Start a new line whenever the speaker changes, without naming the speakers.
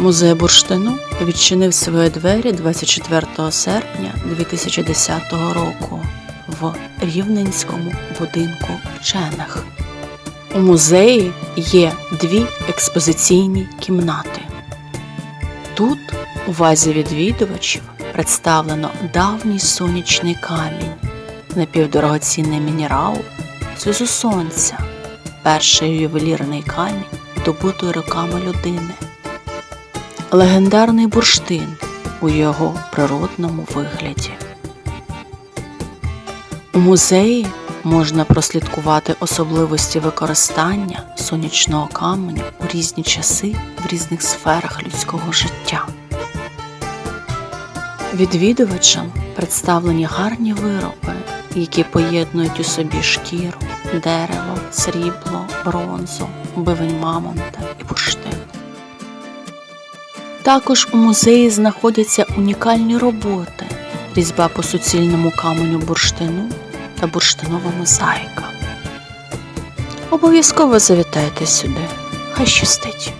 Музей бурштину відчинив свої двері 24 серпня 2010 року в Рівненському будинку вчених. У музеї є дві експозиційні кімнати. Тут увазі відвідувачів представлено давній сонячний камінь, напівдорогоцінний мінерал, сльозу сонця, перший ювелірний камінь, добутий руками людини, легендарний бурштин у його природному вигляді. У музеї можна прослідкувати особливості використання сонячного каменю у різні часи в різних сферах людського життя. Відвідувачам представлені гарні вироби, які поєднують у собі шкіру, дерево, срібло, бронзу, бивень мамонта і бурштин. Також у музеї знаходяться унікальні роботи, різьба по суцільному каменю бурштину та бурштинова мозаїка. Обов'язково завітайте сюди. Хай щастить!